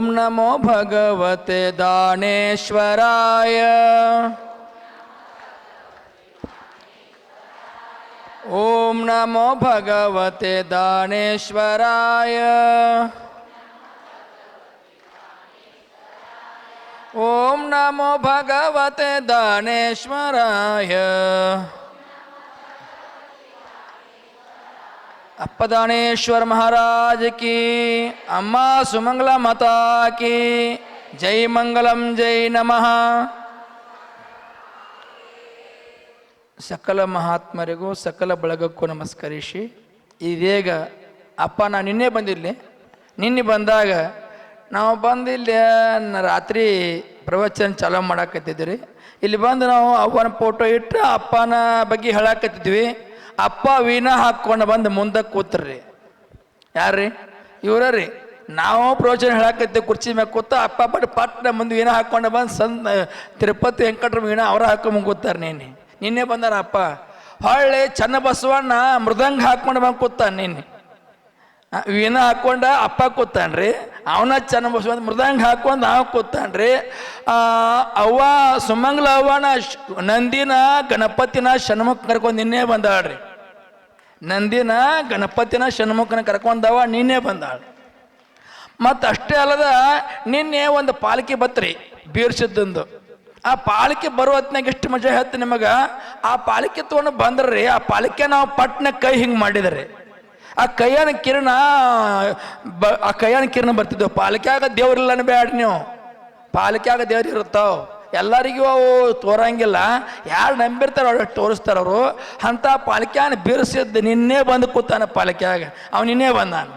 ॐ नमो भगवते दानेश्वराय ॐ नमो भगवते दानेश्वराय ॐ नमो भगवते दानेश्वराय ಅಪ್ಪದಾನೇಶ್ವರ ಮಹಾರಾಜ ಕಿ, ಅಮ್ಮ ಸುಮಂಗಲ ಮಾತಾ ಕೀ, ಜೈ ಮಂಗಲಂ, ಜೈ ನಮಃ. ಸಕಲ ಮಹಾತ್ಮರಿಗೂ ಸಕಲ ಬಳಗಕ್ಕೂ ನಮಸ್ಕರಿಸಿ. ಇದೀಗ ಅಪ್ಪ, ನಾನು ನಿನ್ನೆ ಬಂದಿರಲಿ. ನಿನ್ನೆ ಬಂದಾಗ ನಾವು ಬಂದಿಲ್ಲಿ ರಾತ್ರಿ ಪ್ರವಚನ ಚಾಲೂ ಮಾಡಾಕತ್ತಿದ್ವಿ ಇಲ್ಲಿ ಬಂದು ನಾವು ಅವನ ಫೋಟೋ ಇಟ್ಟು ಅಪ್ಪನ ಬಗ್ಗೆ ಹೇಳಾಕತ್ತಿದ್ವಿ. ಅಪ್ಪ ವೀಣ ಹಾಕ್ಕೊಂಡು ಬಂದು ಮುಂದಕ್ಕೆ ಕೂತ್ರಿ. ಯಾರ್ರಿ? ಇವ್ರ ರೀ ನಾವು ಪ್ರವಚನ ಹೇಳಕತ್ತೆ ಕುರ್ಚಿ ಮ್ಯಾಗ ಕೂತ ಅಪ್ಪ ಬಟ್ ಪಟ್ನ ಮುಂದೆ ವೀಣ ಹಾಕ್ಕೊಂಡು ಬಂದು ಸಂತ ತಿರುಪತಿ ವೆಂಕಟ್ರ ವೀಣ ಅವ್ರ ಹಾಕೊಂಡ್ ಕೂತಾರೆ ನಿನ್ನೆ. ನಿನ್ನೆ ಬಂದಾರ ಅಪ್ಪ. ಹೊಳ್ಳಿ ಚನ್ನಬಸವಣ್ಣ ಮೃದಂಗ ಹಾಕ್ಕೊಂಡು ಬಂದು ಕೂತಾನೆ ನಿನ್ನೆ. ಆ, ವೀಣಾ ಹಾಕ್ಕೊಂಡ ಅಪ್ಪ ಕೂತಾನ್ರಿ, ಅವನ ಚೆನ್ನ ಬಸವ ಮೃದಂಗ ಹಾಕೊಂಡು ಅವ ಕೂತಾನ್ರಿ. ಅವ್ವ ಸುಮಂಗ್ಲ ಅವ್ವನ ನಂದಿನ ಗಣಪತಿನ ಷಣ್ಮುಖ ಕರ್ಕೊಂಡು ನಿನ್ನೆ ಬಂದಾಳ್ರಿ. ನಂದಿನ ಗಣಪತಿನ ಷಣ್ಮುಖನ ಕರ್ಕೊಂಡವ ನಿನ್ನೆ ಬಂದಾಳ ಮತ್ತು ಅಷ್ಟೇ ಅಲ್ಲದ ನಿನ್ನೆ ಒಂದು ಪಾಲಿಕೆ ಬತ್ರಿ ಬೀರ್ಸಿದ್ದಂದು. ಆ ಪಾಲಿಕೆ ಬರೋ ಹೊತ್ನಾಗ ಎಷ್ಟು ಮಜಾ ಹೇಳ್ತೀನಿ ನಿಮಗೆ? ಆ ಪಾಲಿಕೆ ತೊಗೊಂಡು ಬಂದ್ರಿ, ಆ ಪಾಲಿಕೆ ನಾವು ಪಟ್ನ ಕೈ ಹಿಂಗೆ ಮಾಡಿದ್ರಿ. ಆ ಕೈಯಾನ ಕಿರಣ, ಬ, ಆ ಕೈಯಾನ ಕಿರಣ ಬರ್ತಿದ್ದವು ಪಾಲಿಕೆಯಾಗ ದೇವ್ರಿಲ್ಲ ಬೇಡ ನೀವು. ಪಾಲಿಕೆಯಾಗ ದೇವ್ರು ಇರುತ್ತಾವ. ಎಲ್ಲರಿಗೂ ಅವು ತೋರಂಗಿಲ್ಲ. ಯಾರು ನಂಬಿರ್ತಾರ ಅವ್ರು ತೋರಿಸ್ತಾರ ಅವರು. ಅಂಥ ಪಾಲಿಕೆಯನ್ನು ಬೀರಿಸಿದ್ದು ನಿನ್ನೆ ಬಂದು ಕೂತಾನ ಪಾಲಿಕೆಯಾಗ. ಅವ್ನು ನಿನ್ನೆ ಬಂದಾನ.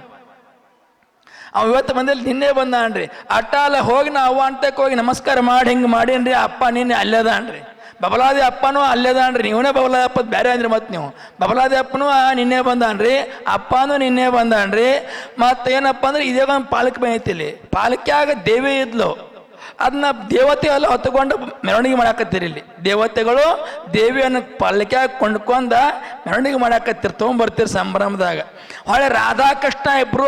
ಅವ ಇವತ್ತು ಬಂದಲ್ಲಿ ನಿನ್ನೆ ಬಂದಾನ್ರಿ. ಅಲ್ಲ ಹೋಗಿ ನಾ ಅವ್ವ ಅಂತಕ್ಕೆ ಹೋಗಿ ನಮಸ್ಕಾರ ಮಾಡಿ ಹಿಂಗೆ ಮಾಡೀನ್ರಿ. ಅಪ್ಪ ನಿನ್ನೆ ಅಲ್ಲೇದಾನ್ರಿ. ಬಬಲಾದಿ ಅಪ್ಪನೂ ಅಲ್ಲೇದಾನ್ರಿ ನೀವನೇ ಬಬಲಾದಿ ಅಪ್ಪ ಬೇರೆ ಅಂದ್ರೆ ಮತ್ತೆ ನೀವು. ಬಬಲಾದಿ ಅಪ್ಪನೂ ನಿನ್ನೆ ಬಂದಾನ್ರಿ. ಅಪ್ಪನೂ ನಿನ್ನೆ ಬಂದಾನ್ರಿ. ಮತ್ತೆ ಏನಪ್ಪ ಅಂದ್ರೆ ಇದೇ ಒಂದು ಪಾಲಕ್ ಬಂದೈತಿಲ್ಲಿ ಪಾಲಕ್ಯಾಗ ದೇವಿ ಇದ್ಲು. ಅದನ್ನ ದೇವತೆ ಎಲ್ಲ ಹೊತ್ತುಕೊಂಡು ಮೆರವಣಿಗೆ ಮಾಡಾಕತ್ತೀರಿ ಇಲ್ಲಿ. ದೇವತೆಗಳು ದೇವಿಯನ್ನು ಪಾಲಕ್ಯಾಗ ಕೊಂಡ್ಕೊಂಡ ಮೆರವಣಿಗೆ ಮಾಡಾಕತ್ತೀರಿ, ತೊಗೊಂಬರ್ತೀರಿ ಸಂಭ್ರಮದಾಗ. ಹೊಳೆ ರಾಧಾಕೃಷ್ಣ ಇಬ್ರು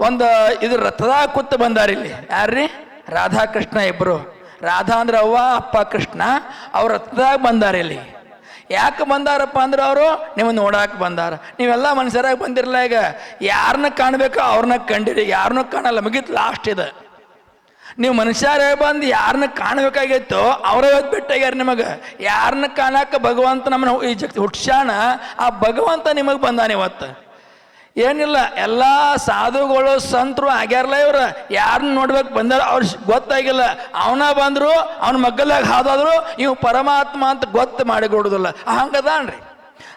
ಒಂದು ಇದು ರಥದಾಗ ಕೂತು ಬಂದಾರಿಲ್ಲಿ ಯಾರ್ರಿ? ರಾಧಾಕೃಷ್ಣ ಇಬ್ರು. ರಾಧಾ ಅಂದ್ರೆ ಅವ್ವ, ಅಪ್ಪ ಕೃಷ್ಣ, ಅವ್ರ ಹತ್ರದಾಗ ಬಂದಾರ ಇಲ್ಲಿ. ಯಾಕೆ ಬಂದಾರಪ್ಪ ಅಂದ್ರೆ ಅವರು ನಿಮ್ಮನ್ನು ನೋಡಕ್ಕೆ ಬಂದಾರ. ನೀವೆಲ್ಲ ಮನುಷ್ಯರಾಗಿ ಬಂದಿರಲ್ಲ ಈಗ. ಯಾರನ್ನ ಕಾಣಬೇಕು ಅವ್ರನ್ನ ಕಂಡಿರಿ. ಯಾರನ್ನೂ ಕಾಣಲ್ಲ. ಮುಗೀತು ಲಾಸ್ಟ್ ಇದೆ. ನೀವು ಮನುಷ್ಯರೇ ಬಂದು ಯಾರನ್ನ ಕಾಣಬೇಕಾಗಿತ್ತು, ಅವರೇ ಭೇಟಿಯಾಗ್ಯಾರ ನಿಮಗೆ. ಯಾರನ್ನ ಕಾಣಕ್ಕೆ ಭಗವಂತ ನಮ್ಮನ್ನ ಈ ಜಗತ್ತು ಹುಟ್ಸ್ಯಾಣ ಆ ಭಗವಂತ ನಿಮಗೆ ಬಂದಾನೆ ಇವತ್ತು. ಏನಿಲ್ಲ, ಎಲ್ಲ ಸಾಧುಗಳು ಸಂತರು ಆಗ್ಯಾರಲ್ಲ ಇವ್ರು. ಯಾರನ್ನ ನೋಡ್ಬೇಕು ಬಂದಾರ, ಅವ್ರು ಗೊತ್ತಾಗಿಲ್ಲ. ಅವನ ಬಂದರು, ಅವನ ಮಗ್ಗಲಾಗ ಹಾದಾದ್ರು, ಇವು ಪರಮಾತ್ಮ ಅಂತ ಗೊತ್ತು ಮಾಡಿ ಕೊಡುದಿಲ್ಲ. ಹಂಗದಾನ್ರಿ.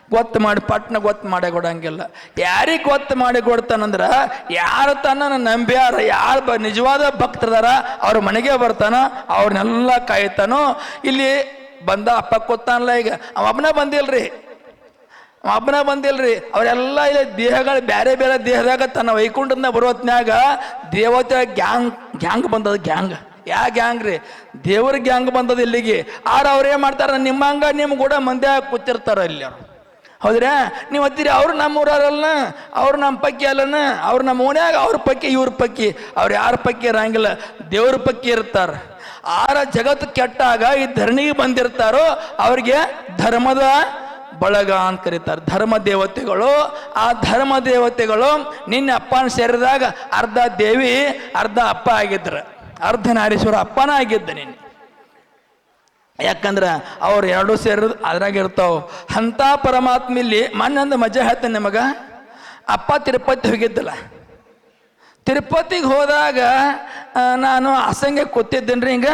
ಗೊತ್ತು ಮಾಡಿ, ಪಟ್ನ ಗೊತ್ತು ಮಾಡಿ ಕೊಡಂಗಿಲ್ಲ. ಯಾರಿಗೆ ಗೊತ್ತು ಮಾಡಿ ಕೊಡ್ತಾನಂದ್ರೆ, ಯಾರು ತನ್ನ ನಂಬ್ಯಾರ, ಯಾರು ಬ ನಿಜವಾದ ಭಕ್ತರದಾರ, ಅವ್ರ ಮನೆಗೆ ಬರ್ತಾನ ಅವ್ರನ್ನೆಲ್ಲ ಕಾಯ್ತಾನೋ. ಇಲ್ಲಿ ಬಂದ ಅಪ್ಪ ಕೊತ್ತಾನಲ್ಲ ಈಗ. ಅವನ ಬಂದಿಲ್ರಿ. ಒಬ್ಬನ ಬಂದಿಲ್ರಿ. ಅವರೆಲ್ಲ ಇಲ್ಲಿ ದೇಹಗಳು ಬೇರೆ ಬೇರೆ ದೇಹದಾಗ ತನ್ನ ವೈಕುಂಠದಿಂದ ಬರುವತ್ನಾಗ ದೇವತೆ ಗ್ಯಾಂಗ್ ಗ್ಯಾಂಗ್ ಬಂದದ ಗ್ಯಾಂಗ್. ಯಾ ಗ್ಯಾಂಗ್ ರೀ? ದೇವ್ರ ಗ್ಯಾಂಗ್ ಬಂದದ ಇಲ್ಲಿಗೆ. ಆರು ಅವ್ರು ಏನು ನಿಮ್ಮ ನಿಮ್ಮಂಗ ನಿಮ್ಮ ಕೂಡ ಮಂದೆ ಕೂತಿರ್ತಾರ ಇಲ್ಲಿ ಅವ್ರು. ಹೌದ್ರಾ? ನೀವು ಹತ್ತಿರಿ ಅವ್ರು ನಮ್ಮ ಊರಲ್ಲ ಅವ್ರು ನಮ್ಮ ಪಕ್ಕಿ ಅಲ್ಲನ, ಅವ್ರು ನಮ್ಮ ಓಣ್ಯಾಗ ಅವ್ರ ಪಕ್ಕಿ, ಇವ್ರ ಪಕ್ಕಿ. ಅವ್ರು ಯಾರ ಪಕ್ಕಿ ಇರಂಗಿಲ್ಲ. ದೇವ್ರ ಪಕ್ಕಿ ಇರ್ತಾರ. ಆರ ಜಗತ್ತು ಕೆಟ್ಟಾಗ ಈ ಧರಣಿಗೆ ಬಂದಿರ್ತಾರೋ, ಅವ್ರಿಗೆ ಧರ್ಮದ ಬಳಗ ಅಂತ ಕರೀತಾರೆ. ಧರ್ಮ ದೇವತೆಗಳು ಆ ಧರ್ಮ ದೇವತೆಗಳು ನಿನ್ನ ಅಪ್ಪನ ಸೇರಿದಾಗ ಅರ್ಧ ದೇವಿ, ಅರ್ಧ ಅಪ್ಪ ಆಗಿದ್ರು. ಅರ್ಧ ನಾರೀಶ್ವರ ಅಪ್ಪನ ಆಗಿದ್ದ ನಿನ್ನ ಯಾಕಂದ್ರೆ ಅವ್ರು ಎರಡೂ ಸೇರಿದ್ ಅದ್ರಾಗ ಇರ್ತಾವ. ಅಂಥ ಪರಮಾತ್ಮ ಇಲ್ಲಿ ಮೊನ್ನೊಂದು ಮಜಾ ಹೇಳ್ತಾನೆ ನಿಮಗ? ಅಪ್ಪ ತಿರುಪತಿ ಹೋಗಿದ್ದಲ್ಲ. ತಿರುಪತಿಗೆ ಹೋದಾಗ ನಾನು ಅಸಂಗೆ ಕೂತಿದ್ದೇನೆ ಹಿಂಗ?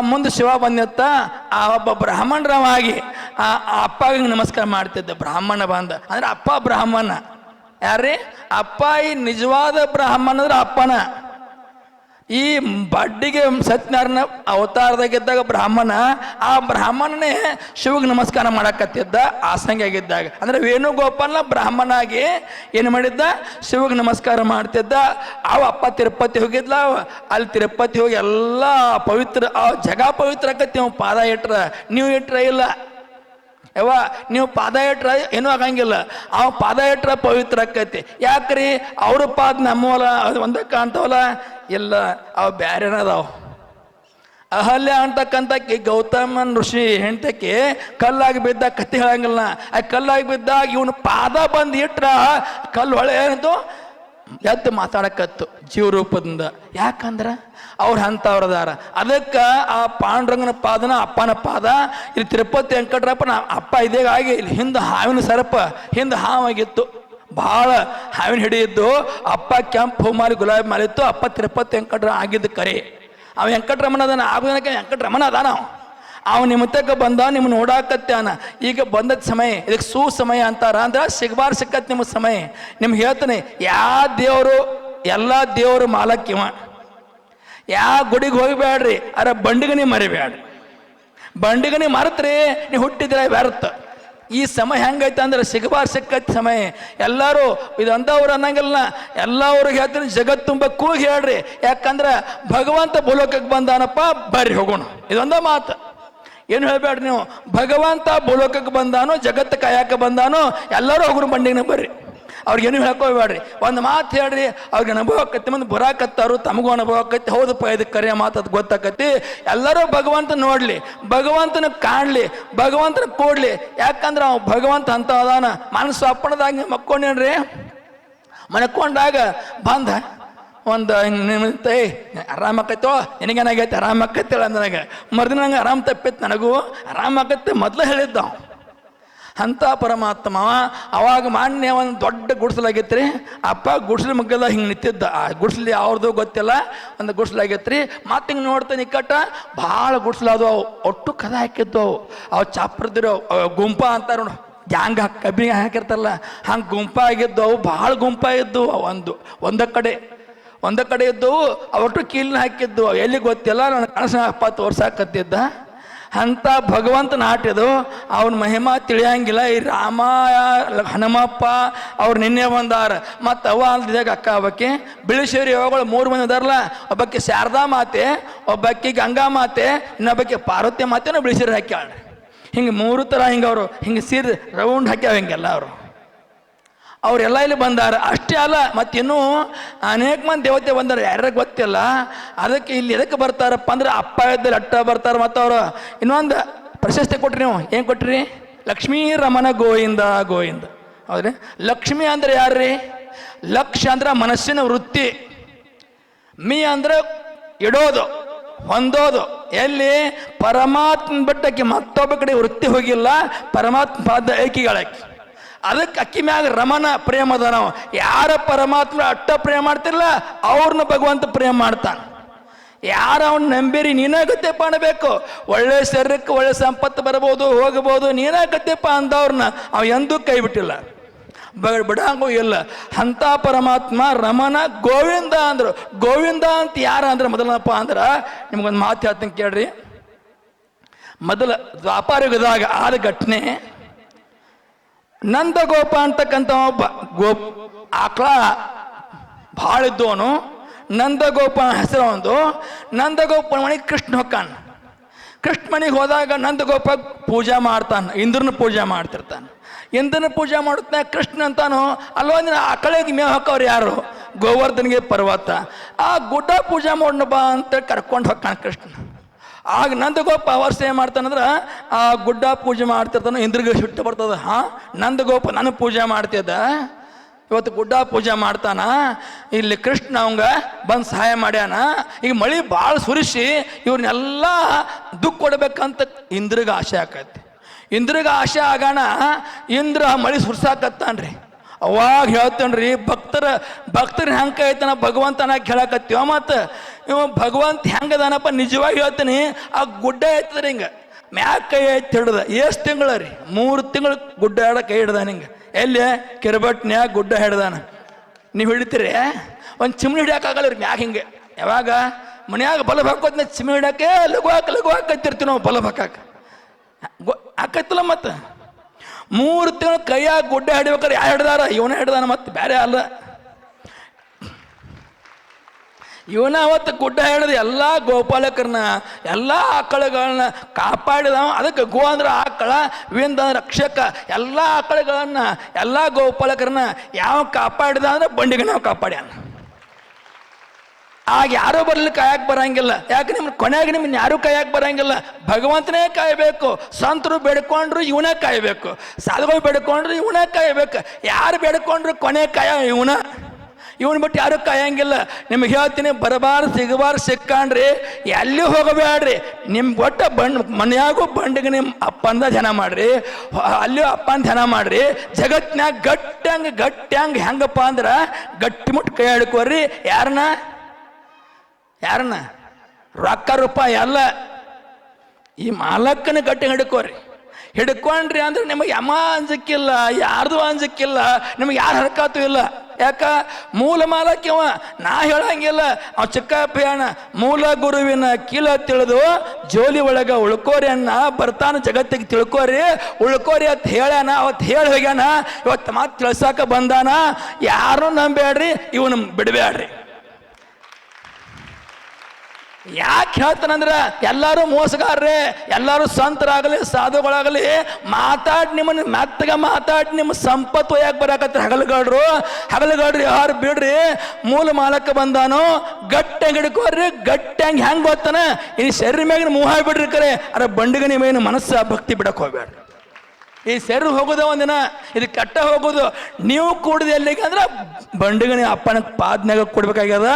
ಮುಂದೆ ಶಿವ ಬಂದಿತ್ತ, ಆ ಒಬ್ಬ ಬ್ರಾಹ್ಮಣರವಾಗಿ, ಆ ಆ ಅಪ್ಪಗೆ ನಮಸ್ಕಾರ ಮಾಡ್ತಿದ್ದೆ ಬ್ರಾಹ್ಮಣ ಬಂದ. ಅಂದ್ರೆ ಅಪ್ಪ ಬ್ರಾಹ್ಮಣ. ಯಾರ್ರಿ? ಅಪ್ಪ ಈ ನಿಜವಾದ ಬ್ರಾಹ್ಮಣ ಅಂದ್ರೆ ಅಪ್ಪನ. ಈ ಬಡ್ಡಿಗೆ ಸತ್ಯನಾರಾಯಣ ಅವತಾರದಾಗಿದ್ದಾಗ ಬ್ರಾಹ್ಮಣ, ಆ ಬ್ರಾಹ್ಮಣನೇ ಶಿವಗೆ ನಮಸ್ಕಾರ ಮಾಡಕತ್ತಿದ್ದ, ಆಸಂಗಿಯಾಗಿದ್ದಾಗ. ಅಂದ್ರೆ ವೇಣುಗೋಪಾಲ ಬ್ರಾಹ್ಮಣಾಗಿ ಏನು ಮಾಡಿದ್ದ? ಶಿವಗೆ ನಮಸ್ಕಾರ ಮಾಡ್ತಿದ್ದ. ಅವ ಅಪ್ಪ ತಿರುಪತಿ ಹೋಗಿದ್ಲ. ಅಲ್ಲಿ ತಿರುಪತಿ ಹೋಗಿ ಎಲ್ಲ ಪವಿತ್ರ, ಆ ಜಗ ಪವಿತ್ರ ಆಕತಿ ಅವ ಪಾದ ಇಟ್ರ. ನೀವು ಇಟ್ರ ಇಲ್ಲ ಯವ್ವ, ನೀವು ಪಾದ ಇಟ್ರ ಏನೂ ಆಗಂಗಿಲ್ಲ. ಅವ ಪಾದ ಇಟ್ರ ಪವಿತ್ರ ಆಕೈತಿ. ಯಾಕ್ರಿ? ಅವ್ರ ಪಾದ ನಮ್ಮವಲ್ಲ ಅದು ಒಂದೇ ಕಾಣ್ತಾವಲ್ಲ? ಇಲ್ಲ, ಅವು ಬ್ಯಾರೇನ ಅದಾವ. ಅಹಲ್ಯ ಅಂತಕ್ಕಂಥ ಗೌತಮನ್ ಋಷಿ ಹೆಂಡತಿಗೆ ಕಲ್ಲಾಗಿ ಬಿದ್ದಾಗ ಕತ್ತಿ ಹೇಳಂಗಿಲ್ಲ ಆ ಕಲ್ಲಾಗಿ ಬಿದ್ದಾಗ ಇವನು ಪಾದ ಬಂದು ಇಟ್ರ ಕಲ್ಲು ಹೊಳೆ ಏನಿತು ಎದ್ದು ಮಾತಾಡಕತ್ತು ಜೀವ ರೂಪದಿಂದ ಯಾಕಂದ್ರ ಅವ್ರು ಅಂಥವ್ರದಾರ ಅದಕ್ಕೆ ಆ ಪಾಂಡುರಂಗನ ಪಾದನ ಅಪ್ಪನ ಪಾದ, ಇಲ್ಲಿ ತಿರುಪತಿ ವೆಂಕಟರಪ್ಪನ ಅಪ್ಪ ಇದೇಗಾಗಿ ಇಲ್ಲಿ ಹಿಂದೆ ಹಾವಿನ ಸರಪ, ಹಿಂದೆ ಹಾವಾಗಿತ್ತು. ಭಾಳ ಹಾವಿನ ಹಿಡಿಯಿದ್ದು ಅಪ್ಪ ಕೆಂಪು ಹೂಮಾಲಿ ಗುಲಾಬಿ ಮಾಲಿತ್ತು ಅಪ್ಪ ತಿರುಪತಿ ವೆಂಕಟರ ಆಗಿದ್ದು ಕರೆ. ಅವ ವೆಂಕಟರಮಣ ಅದಾನ ಆಗೋದಕ್ಕೆ ವೆಂಕಟರಮಣ ಅದಾನ ಅವ. ಅವ ನಿಮ್ಮ ತಕ್ಕ ಬಂದ ನಿಮ್ಮ ನೋಡಾಕತ್ಯಾನ ಈಗ ಬಂದದ ಸಮಯ, ಇದಕ್ಕೆ ಸೂ ಸಮಯ ಅಂತಾರ. ಅಂದ್ರೆ ಸಿಗಬಾರ್ ಸಿಕ್ಕತ್ ನಿಮ್ಮ ಸಮಯ. ನಿಮ್ಗೆ ಹೇಳ್ತಾನೆ, ಯಾ ದೇವರು, ಎಲ್ಲ ದೇವರು ಮಾಲಕ್ ಯಾ ಗುಡಿಗೆ ಹೋಗ್ಬೇಡ್ರಿ ಅರ ಬಂಡಿಗನಿ ಮರಿಬೇಡ್ರಿ ಬಂಡಿಗನಿ ಮರೆತ್ರಿ ನೀವು ಹುಟ್ಟಿದ್ರೆ ವ್ಯರ್ಥ. ಈ ಸಮಯ ಹೆಂಗೈತೆ ಅಂದ್ರೆ ಸಿಗಬಾರ ಸಿಕ್ಕೈತೆ ಸಮಯ. ಎಲ್ಲರೂ ಇದಂದವ್ರು ಅನ್ನಂಗಿಲ್ಲ ಎಲ್ಲವ್ರಿಗೆ ಹೇಳ್ತೀನಿ, ಜಗತ್ ತುಂಬ ಕೂಗಿ ಹೇಳ್ರಿ. ಯಾಕಂದ್ರೆ ಭಗವಂತ ಭೂಲೋಕಕ್ಕೆ ಬಂದಾನಪ್ಪ, ಬರ್ರಿ ಹೋಗೋಣ. ಇದೊಂದ ಮಾತು. ಏನು ಹೇಳ್ಬೇಡ್ರಿ ನೀವು? ಭಗವಂತ ಭೂಲೋಕಕ್ಕೆ ಬಂದಾನು, ಜಗತ್ತು ಕಾಯಕ್ಕೆ ಬಂದಾನು, ಎಲ್ಲರೂ ಹೋಗ್ರು ಬಂಡಿಗೆ ಬರ್ರಿ. ಅವ್ರಿಗೇನು ಹೇಳ್ಕೊಬೇಡ್ರಿ ಒಂದು ಮಾತು ಹೇಳ್ರಿ, ಅವ್ರಿಗೆ ಅನುಭವ ಆಕತಿ ಮಂದಿ ಬರಾಕತ್ತಾರು ತಮಗೂ ಅನುಭವ ಆಕತಿ ಹೌದಪ್ಪ ಇದಕ್ಕೆ ಕರೆಯ ಮಾತು, ಅದು ಗೊತ್ತಾಕತಿ. ಎಲ್ಲರೂ ಭಗವಂತ ನೋಡಲಿ, ಭಗವಂತನ ಕಾಣಲಿ, ಭಗವಂತನ ಕೊಡಲಿ. ಯಾಕಂದ್ರೆ ಅವ್ನು ಭಗವಂತ ಅಂತ ಅದಾನ. ಮನಸ್ಸು ಅಪ್ಪಣದಾಗ ಮಕ್ಕೊಂಡೇನ್ರಿ? ಮನಕೊಂಡಾಗ ಬಂದ, ಒಂದು ನಿಮಿತ್ತ ಆರಾಮ ಆಕೈತೋ ನಿನಗೇನಾಗೈತೆ? ಆರಾಮಾಕೈತೇಳ ನನಗೆ. ಮರ್ದಿನ ನಂಗೆ ಆರಾಮ್ ತಪ್ಪಿತ್ತು ನನಗೂ. ಆರಾಮಾಕತ್ತೆ ಮೊದಲು ಹೇಳಿದ್ದ. ಅಂಥ ಪರಮಾತ್ಮ ಅವಾಗ ಮಾನ್ಯ ಒಂದು ದೊಡ್ಡ ಗುಡಿಸಲಾಗೈತೆ ರೀ ಅಪ್ಪ ಗುಡಿಸಲು ಮಗ್ಗದ ಹಿಂಗೆ ನಿಂತಿದ್ದ. ಆ ಗುಡಿಸ್ಲಿ ಅವ್ರದ್ದು ಗೊತ್ತಿಲ್ಲ. ಒಂದು ಗುಡಿಸ್ಲಾಗೈತೆ ರೀ ಮತ್ತೆ ಹಿಂಗೆ ನೋಡ್ತಾನೆ ಇಕ್ಕಟ್ಟ ಭಾಳ ಗುಡಿಸ್ಲಾದು ಅವು ಒಟ್ಟು ಕದ ಹಾಕಿದ್ದು ಅವು ಅವು ಚಾಪ್ರದಿರೋ ಗುಂಪ ಅಂತ ನೋಡು. ಗ್ಯಾಂಗ್ ಹಾಕಿ, ಕಬ್ಬಿಗೆ ಹಾಕಿರ್ತಾರಲ್ಲ. ಹಂಗೆ ಗುಂಪ ಆಗಿದ್ದು, ಅವು ಭಾಳ ಗುಂಪ ಇದ್ದು ಒಂದು, ಒಂದ ಕಡೆ. ಒಂದ ಕಡೆ ಇದ್ದವು ಅವಟ್ಟು ಕೀಲ್ನ ಹಾಕಿದ್ದು. ಎಲ್ಲಿ ಗೊತ್ತಿಲ್ಲ. ನನ್ನ ಕನಸ ಅಪ್ಪ ತೋರ್ಸಾಕತ್ತಿದ್ದ ಅಂತ ಭಗವಂತನ ಆಟದು ಅವನ ಮಹಿಮಾ ತಿಳಿಯಂಗಿಲ್ಲ. ಈ ರಾಮ, ಹನುಮಪ್ಪ ಅವ್ರು ನಿನ್ನೆ ಬಂದಾರ. ಮತ್ತು ಅವ ಅಲ್ದಿದಾಗ ಅಕ್ಕ ಒಬ್ಬಕ್ಕೆ ಬಿಳಿಶೇರಿ ಅವಗಳು ಮೂರು ಮಂದಿ ಇದಾರಲ್ಲ ಒಬ್ಬಕ್ಕೆ ಶಾರದಾ ಮಾತೆ ಒಬ್ಬಕ್ಕೆ ಗಂಗಾ ಮಾತೆ ಇನ್ನೊಬ್ಬಕ್ಕೆ ಪಾರ್ವತಿ ಮಾತೆನೂ ಬಿಳಿಶೇರಿ ಹಾಕ್ಯಾಳ. ಹಿಂಗೆ ಮೂರು ಥರ ಹಿಂಗೆ ಅವರು, ಹಿಂಗೆ ಸೀರೆ ರೌಂಡ್ ಹಾಕ್ಯಾವ ಹಿಂಗೆಲ್ಲ ಅವರು. ಅವರೆಲ್ಲ ಇಲ್ಲಿ ಬಂದಾರ. ಅಷ್ಟೇ ಅಲ್ಲ, ಮತ್ತಿನ್ನೂ ಅನೇಕ ಮಂದಿ ದೇವತೆ ಬಂದಾರ. ಯಾರ್ಯಾರು ಗೊತ್ತಿಲ್ಲ. ಅದಕ್ಕೆ ಇಲ್ಲಿ ಎದಕ್ಕೆ ಬರ್ತಾರಪ್ಪ ಅಂದ್ರೆ ಅಪ್ಪ ಇದ್ದಲ್ಲಿ ಅಟ್ಟ ಬರ್ತಾರೆ ಮತ್ತು ಅವರು ಇನ್ನೊಂದು ಪ್ರಶಸ್ತಿ ಕೊಟ್ರಿ ನೀವು. ಏನು ಕೊಟ್ರಿ? ಲಕ್ಷ್ಮೀ ರಮಣ ಗೋವಿಂದ ಗೋವಿಂದ. ಹೌದ್ರಿ? ಲಕ್ಷ್ಮಿ ಅಂದ್ರೆ ಯಾರ್ರಿ? ಲಕ್ಷ ಅಂದ್ರೆ ಮನಸ್ಸಿನ ವೃತ್ತಿ. ಮೀ ಅಂದ್ರೆ ಇಡೋದು, ಹೊಂದೋದು. ಎಲ್ಲಿ? ಪರಮಾತ್ಮ ಬಿಟ್ಟಕ್ಕೆ ಮತ್ತೊಬ್ಬ ಕಡೆ ವೃತ್ತಿ ಹೋಗಿಲ್ಲ. ಪರಮಾತ್ಮ ಪಾದ ಏಕಿಗಳಕ್ಕೆ ಅದಕ್ಕೆ ಅಕ್ಕಿ ಮ್ಯಾಗ ರಮಣ ಪ್ರೇಮದ ನಾವು. ಯಾರ ಪರಮಾತ್ಮ ಅಟ್ಟ ಪ್ರೇಮ ಮಾಡ್ತಿರಲ್ಲ ಅವ್ರನ್ನ ಭಗವಂತ ಪ್ರೇಮ ಮಾಡ್ತಾನೆ. ಯಾರ ಅವ್ನ ನಂಬಿರಿ, ನೀನೇ ಗತ್ತೆಪ್ಪ ಅನ್ಬೇಕು ಒಳ್ಳೆ ಶರೀರಕ್ಕೆ ಒಳ್ಳೆ ಸಂಪತ್ತು ಬರ್ಬೋದು, ಹೋಗ್ಬೋದು, ನೀನೇ ಗತ್ತೆಪ್ಪ ಅಂದವ್ರನ್ನ ಅವ ಎಂದೂ ಕೈ ಬಿಟ್ಟಿಲ್ಲ. ಬಿಡಂಗು ಇಲ್ಲ. ಅಂಥ ಪರಮಾತ್ಮ ರಮಣ ಗೋವಿಂದ ಅಂದ್ರು. ಗೋವಿಂದ ಅಂತ ಯಾರ ಅಂದ್ರೆ ಮೊದಲನಪ್ಪ ಅಂದ್ರೆ, ನಿಮ್ಗೊಂದು ಮಾತು ಹೇಳ್ತೀನಿ ಕೇಳ್ರಿ. ಮೊದಲ ದ್ವಾಪಾರ ಯುಗದಾಗ ಆದ ಘಟನೆ ನಂದಗೋಪ ಅಂತಕ್ಕಂಥ ಒಬ್ಬ ಗೋ ಆಕಳ ಭಾಳ ಇದ್ದವನು. ನಂದಗೋಪ ಹೆಸರು ಒಂದು. ನಂದಗೋಪ ಮನೆಗೆ ಕೃಷ್ಣ ಹೊಕ್ಕಾನ. ಕೃಷ್ಣ ಮನೆಗೆ ಹೋದಾಗ ನಂದಗೋಪ ಪೂಜೆ ಮಾಡ್ತಾನೆ, ಇಂದ್ರನ ಪೂಜೆ ಮಾಡ್ತಿರ್ತಾನೆ. ಇಂದ್ರನ ಪೂಜೆ ಮಾಡುತ್ತೆ ಕೃಷ್ಣ ಅಂತಾನು ಅಲ್ಲೊಂದಿನ ಆಕಳಿಗೆ ಮೇವು ಹಾಕೋರು ಯಾರು? ಗೋವರ್ಧನಿಗೆ ಪರ್ವತ. ಆ ಗುಡ್ಡ ಪೂಜೆ ಮಾಡೋಣ ಬಾ ಅಂತ ಕರ್ಕೊಂಡು ಹೊಕ್ಕಾನ ಕೃಷ್ಣ. ಆಗ ನಂದಗೋಪ ವರ್ಷ ಏನು ಮಾಡ್ತಾನಂದ್ರೆ, ಆ ಗುಡ್ಡ ಪೂಜೆ ಮಾಡ್ತಿರ್ತಾನೆ, ಇಂದ್ರಿಗೆ ಸುಟ್ಟು ಬರ್ತದೆ. ಹಾಂ? ನಂದಗೋಪ ನಾನು ಪೂಜೆ ಮಾಡ್ತಿದ್ದ. ಇವತ್ತು ಗುಡ್ಡ ಪೂಜೆ ಮಾಡ್ತಾನ. ಇಲ್ಲಿ ಕೃಷ್ಣ ಅವಂಗ ಬಂದು ಸಹಾಯ ಮಾಡ್ಯಾನ. ಈಗ ಮಳಿ ಭಾಳ ಸುರಿಸಿ, ಇವ್ರನ್ನೆಲ್ಲ ದುಃಖ ಕೊಡ್ಬೇಕಂತ ಇಂದ್ರಿಗೆ ಆಸೆ ಆಕೈತಿ. ಇಂದ್ರಿಗೆ ಆಸೆ ಆಗೋಣ ಇಂದ್ರ ಮಳಿ ಸುರ್ಸಾಕತ್ತಾನ್ರಿ. ಅವಾಗ ಹೇಳ್ತಾನ್ರಿ, ಭಕ್ತರ ಭಕ್ತರ ಹೆಂಗೆ ಐತನ ಭಗವಂತನ ಕೇಳಾಕತ್ತೀವ ಮತ್ತು ಇವ ಭಗವಂತ ಹೆಂಗದಾನಪ್ಪ ನಿಜವಾಗಿ ಹೇಳ್ತೀನಿ, ಆ ಗುಡ್ಡ ಐತದ್ರಿ ಹಿಂಗೆ ಮ್ಯಾಕ್ ಕೈ ಆಯ್ತು ಹಿಡ್ದ. ಎಷ್ಟು ತಿಂಗಳ ರೀ? ಮೂರು ತಿಂಗಳು ಗುಡ್ಡ ಹಿಡ ಕೈ ಹಿಡ್ದಾನ ಹಿಂಗೆ. ಎಲ್ಲಿ? ಕಿರ್ಬಟ್ನ್ಯಾಗ ಗುಡ್ಡ ಹಿಡ್ದಾನ. ನೀವು ಹಿಡಿತೀರಿ? ಒಂದು ಚಿಮ್ನಿ ಹಿಡಿಯೋಕ್ಕಾಗಲ್ಲ ರೀ ಮ್ಯಾಗ ಹಿಂಗೆ. ಯಾವಾಗ? ಮನ್ಯಾಗ ಬಲ ಹಾಕೋದ್ನ ಚಿಮ್ನಿ ಹಿಡಿಯೋಕೆ ಲಘು ಹಾಕಿ, ಲಘು ಹಾಕತ್ತಿರ್ತೀವಿ ನಾವು ಬಲಬ್ ಹಾಕಕ್ಕೆ ಹಾಕೈತಲ್ಲ ಮತ್ತೆ? ಮೂರು ತಿಂಗಳು ಕೈಯಾಗ ಗುಡ್ಡ ಹಿಡಿಬೇಕಾರೆ ಯಾರು ಹಿಡ್ದಾರ? ಇವನೇ ಹಿಡ್ದಾನ ಮತ್ತೆ ಬೇರೆ ಅಲ್ಲ ಇವನ ಅವತ್ತು ಗುಡ್ಡ ಹಿಡಿದು ಎಲ್ಲ ಗೋಪಾಲಕರನ್ನ, ಎಲ್ಲ ಆಕಳುಗಳನ್ನ ಕಾಪಾಡಿದವ. ಅದಕ್ಕೆ ಗೋ ಅಂದ್ರೆ ಆಕಳ ವಿಂದ ರಕ್ಷಕ ಎಲ್ಲ ಆಕಳುಗಳನ್ನ, ಎಲ್ಲ ಗೋಪಾಲಕರನ್ನ ಯಾವ ಕಾಪಾಡಿದ ಅಂದ್ರೆ ಬಂಡಿಗೆ ನಾವು ಕಾಪಾಡ್ಯಾನ. ಆಗ ಯಾರೂ ಬರಲಿ ಕಾಯಕ್ ಬರಂಗಿಲ್ಲ. ಯಾಕೆ ನಿಮ್ಮ ಕೊನೆಯಾಗ ನಿಮ್ಮನ್ನ ಯಾರೂ ಕಾಯಕ್ ಬರಂಗಿಲ್ಲ? ಭಗವಂತನೇ ಕಾಯಬೇಕು. ಸಂತರು ಬೇಡ್ಕೊಂಡ್ರು ಇವನೇ ಕಾಯಬೇಕು. ಸಾಧುಗಳು ಬೇಡ್ಕೊಂಡ್ರು ಇವನೇ ಕಾಯಬೇಕು. ಯಾರು ಬೇಡ್ಕೊಂಡ್ರು ಕೊನೆ ಕಾಯ ಇವನ. ಇವನ್ ಬಿಟ್ಟು ಯಾರು ಕಾಯಂಗಿಲ್ಲ. ನಿಮ್ಗೆ ಹೇಳ್ತೀನಿ, ಬರಬಾರ, ಸಿಗಬಾರ ಸಿಕ್ಕಂಡ್ರಿ ಎಲ್ಲಿ ಹೋಗಬೇಡ್ರಿ. ನಿಮ್ಮ ಒಟ್ಟ ಬಂಡ್, ಮನೆಯಾಗೂ ಬಂಡಿಗೆ ನಿಮ್ಮ ಅಪ್ಪಂದ ಧ್ಯಾನ ಮಾಡ್ರಿ. ಅಲ್ಲಿ ಅಲ್ಲಿಯೂ ಅಪ್ಪನ ಧ್ಯಾನ ಮಾಡ್ರಿ. ಜಗತ್ತಿನಾಗ ಗಟ್ಟಂಗೆ ಗಟ್ಟಂಗೆ ಹೆಂಗಪ್ಪ ಅಂದ್ರೆ ಗಟ್ಟಿ ಮುಟ್ಟು ಕೈ ಹಿಡ್ಕೋರಿ ಯಾರನ್ನ ಯಾರನ್ನ ರೊಕ್ಕ, ರೂಪಾಯಿ ಅಲ್ಲ. ಈ ಮಾಲಕ್ಕನ ಗಟ್ಟಿ ಹಿಡ್ಕೋರಿ. ಹಿಡ್ಕೊಂಡ್ರಿ ಅಂದ್ರೆ ನಿಮಗೆ ಯಮ ಅಂಜಕ್ಕಿಲ್ಲ ಯಾರ್ದು ಅಂಜಕ್ಕಿಲ್ಲ ನಿಮಗೆ ಯಾರು ಹರಕಾತು ಇಲ್ಲ. ಯಾಕ? ಮೂಲ ಮಾಲಕ್ಯವ ನಾ ಹೇಳಂಗಿಲ್ಲ. ಅವ ಚಿಕ್ಕ ಅಣ್ಣ ಮೂಲ ಗುರುವಿನ ಕೀಲ ತಿಳಿದು ಜೋಲಿ ಒಳಗ ಉಳ್ಕೋರಿ ಅಣ್ಣ. ಬರ್ತಾನ ಜಗತ್ತಿಗೆ ತಿಳ್ಕೋರಿ. ಉಳ್ಕೋರಿ ಅಂತ ಹೇಳ್ಯಾನ. ಅವತ್ತು ಹೇಳಿ ಹೋಗ್ಯಾನ. ಇವತ್ತು ಮಾತು ತಿಳ್ಸಾಕ ಬಂದಾನ. ಯಾರು ನಂಬೇಡ್ರಿ ಇವನು ಬಿಡಬೇಡ್ರಿ ಯಾಕೆ ಹೇಳ್ತಾನಂದ್ರೆ ಎಲ್ಲರೂ ಮೋಸಗಾರ್ರೆ, ಎಲ್ಲರೂ ಸಂತರಾಗಲಿ, ಸಾಧುಗಳಾಗಲಿ, ಮಾತಾಡಿ ನಿಮ್ಮನ್ನ ಮೆತ್ತಗ ಮಾತಾಡಿ ನಿಮ್ಮ ಸಂಪತ್ತು ಯಾಕೆ ಬರಾಕತ್ತೆ ಹಗಲುಗಳ್ರು ಹಗಲುಗಳ್ರು ಯಾರು ಬಿಡ್ರಿ? ಮೂಲ ಮಾಲಕ ಬಂದಾನು, ಗಟ್ಟೆ ಹಿಡ್ಕೋರಿ ಗಟ್ಟೆ ಹೆಂಗ್ ಬೋತನ ಈ ಶರೀರ ಮ್ಯಾಗಿನ ಮೂಹ ಬಿಡ್ರಿ ಕರೆ. ಅರ ಬಂಡಿಗೆ ನೀವೇನು ಮನಸ್ಸ ಭಕ್ತಿ ಬಿಡಕ್ಕೆ ಹೋಗ್ಬೇಡ್ರಿ ಈ ಸೆರು ಹೋಗೋದು ಒಂದಿನ, ಇದು ಕಟ್ಟ ಹೋಗೋದು. ನೀವು ಕೂಡಿದೆ ಅಲ್ಲಿಗೆ ಅಂದ್ರೆ ಬಂಡಿಗನ ಅಪ್ಪನ ಪಾದ್ನಾಗ ಕೊಡ್ಬೇಕಾಗ್ಯದ.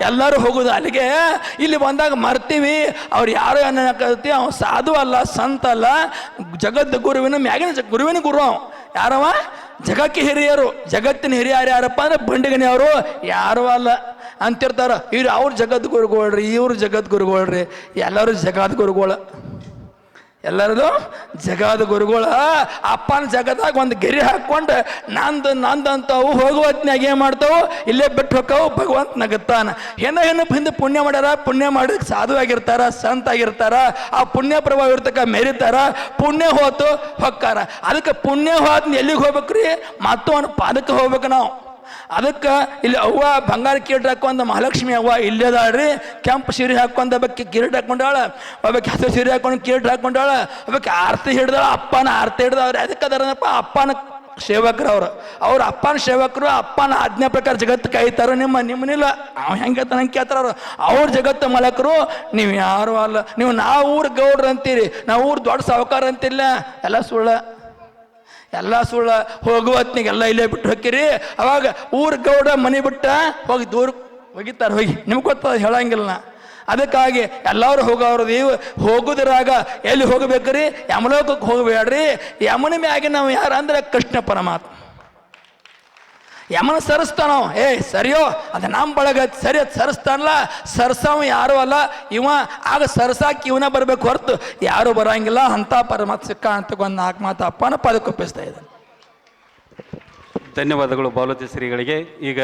ಎಲ್ಲರೂ ಹೋಗೋದು ಅಲ್ಲಿಗೆ. ಇಲ್ಲಿ ಬಂದಾಗ ಮರ್ತೀವಿ. ಅವ್ರು ಯಾರು ಅನ್ನಕತ್ತಿ ಅವ್ನು ಸಾಧು ಅಲ್ಲ, ಸಂತ ಅಲ್ಲ. ಜಗದ್ ಗುರುವಿನ ಮ್ಯಾಗಿನ ಗುರುವಿನ ಗುರು ಅವ. ಯಾರವ? ಜಗಕ್ಕೆ ಹಿರಿಯರು. ಜಗತ್ತಿನ ಹಿರಿಯರು ಯಾರಪ್ಪ ಅಂದ್ರೆ ಬಂಡಿಗನಿ ಅವರು. ಯಾರು ಅಲ್ಲ. ಅಂತಿರ್ತಾರ. ಇವ್ರು ಅವ್ರ ಜಗದ್ ಗುರುಗಳ್ರಿ ಇವ್ರು ಜಗದ್ ಗುರುಗಳ್ರಿ ಎಲ್ಲರೂ ಜಗದ್ ಗುರುಗಳು ಎಲ್ಲರದು ಜಗದ ಗುರುಗಳ, ಅಪ್ಪನ ಜಗದಾಗ ಒಂದು ಗೆರೆ ಹಾಕ್ಕೊಂಡು ನಂದು ನಂದು ಅಂತವು ಹೋಗುವತ್ನಾಗ ಏನು ಮಾಡ್ತಾವು? ಇಲ್ಲೇ ಬಿಟ್ಟು ಹೋಕ್ಕವು ಭಗವಂತ ನಗುತ್ತಾನ ಏನೋ ಹೆಣ್ಣು ಹಿಂದೆ ಪುಣ್ಯ ಮಾಡ್ಯಾರ, ಪುಣ್ಯ ಮಾಡಕ್ಕೆ ಸಾಧು ಆಗಿರ್ತಾರ, ಸಂತ ಆಗಿರ್ತಾರ, ಆ ಪುಣ್ಯ ಪ್ರಭಾವ ಇರ್ತಕ್ಕ ಮೆರಿತಾರ, ಪುಣ್ಯ ಹೋತು ಹೊಕ್ಕಾರ. ಅದಕ್ಕೆ ಪುಣ್ಯ ಹೋದ್ ಎಲ್ಲಿಗೆ ಹೋಗ್ಬೇಕ್ರಿ? ಮತ್ತು ಅವನ ಪಾದಕ್ಕೆ ಹೋಗ್ಬೇಕು ನಾವು. ಅದಕ್ಕೆ ಇಲ್ಲಿ ಅವ್ವ ಬಂಗಾರ ಕಿರೀಟ ಹಾಕೊಂಡ ಮಹಾಲಕ್ಷ್ಮಿ ಅವ್ವ ಇಲ್ಲೇದಾಳ್ರಿ? ಕೆಂಪು ಸೀರೆ ಹಾಕೊಂಡ ಒಬ್ಬಕ್ಕೆ ಕಿರೀಟ ಹಾಕೊಂಡಾಳ ಒಬ್ಬಕ್ಕೆ ಹಸಿರು ಸೀರೆ ಹಾಕೊಂಡು ಕಿರೀಟ ಹಾಕೊಂಡಾಳ ಒಬ್ಬಕ್ಕೆ ಆರತಿ ಹಿಡ್ದಾಳ, ಅಪ್ಪನ ಆರತಿ ಹಿಡ್ದವ್ರು ಅದಕ್ಕೆ ಅದರನಪ್ಪ? ಅಪ್ಪನ ಸೇವಕರು ಅವರು. ಅವ್ರ ಅಪ್ಪನ ಸೇವಕರು ಅಪ್ಪನ ಆಜ್ಞೆ ಪ್ರಕಾರ ಜಗತ್ತು ಕಾಯ್ತಾರ ನಿಮ್ಮ, ನಿಮ್ಮನಿಲ್ಲ. ಅವ್ ಹೆಂಗೆ ನಂಗೆ ಕೇಳ್ತಾರ ಅವ್ರು. ಅವ್ರ ಜಗತ್ತು ಮಲಕರು ನೀವು ಯಾರು ಅಲ್ಲ. ನೀವು ನಾವು ಊರು ಗೌಡ್ರು ಅಂತೀರಿ. ನಾವು ಊರು ದೊಡ್ಡ ಸಾವುಕಾರ ಅಂತಿಲ್ಲ. ಎಲ್ಲ ಸುಳ್ಳ. ಎಲ್ಲ ಸುಳ್ಳ ಹೋಗುವ ಹೊತ್ನಿಗೆಲ್ಲ ಇಲ್ಲೇ ಬಿಟ್ಟು ಹೋಗಿರಿ ಅವಾಗ ಊರ್ ಗೌಡ ಮನೆ ಬಿಟ್ಟ ಹೋಗಿ ದೂರ ಹೋಗಿತ್ತಾರ, ಹೋಗಿ. ನಿಮ್ಗೆ ಗೊತ್ತದ ಹೇಳಂಗಿಲ್ಲ. ಅದಕ್ಕಾಗಿ ಎಲ್ಲರೂ ಹೋಗೋರು ನೀವು ಹೋಗುದ್ರಾಗ ಎಲ್ಲಿ ಹೋಗಬೇಕ್ರಿ? ಯಮಲೋಕಕ್ಕೆ ಹೋಗಬೇಡ್ರಿ. ಯಮನ ಮ್ಯಾಗೆ ನಾವು ಯಾರು ಅಂದ್ರೆ ಕೃಷ್ಣ ಪರಮಾತ್ಮ. ಯಮನ ಸರಿಸ್ತಾನೋ? ಏ, ಸರಿಯೋ? ಅದು ನಮ್ಮ ಬಳಗ ಸರಿ ಅದು ಸರಿಸ್ತಾನಲ್ಲ? ಸರ್ಸವ ಯಾರು ಅಲ್ಲ. ಇವ ಆಗ ಸರ್ಸಾಕಿ ಇವನ ಬರಬೇಕು ಹೊರತು. ಯಾರು ಬರಂಗಿಲ್ಲ. ಅಂತ ಪರಮಾತ್ಮ ಸಿಕ್ಕ ಅಂತ ಒಂದು ನಾಲ್ಕು ಮಾತು ಅಪ್ಪನ ಪದಕ್ಕೊಪ್ಪಿಸ್ತಾ ಇದ್ದಾನೆ. ಧನ್ಯವಾದಗಳು ಬಾಲೋತಿ ಶ್ರೀಗಳಿಗೆ. ಈಗ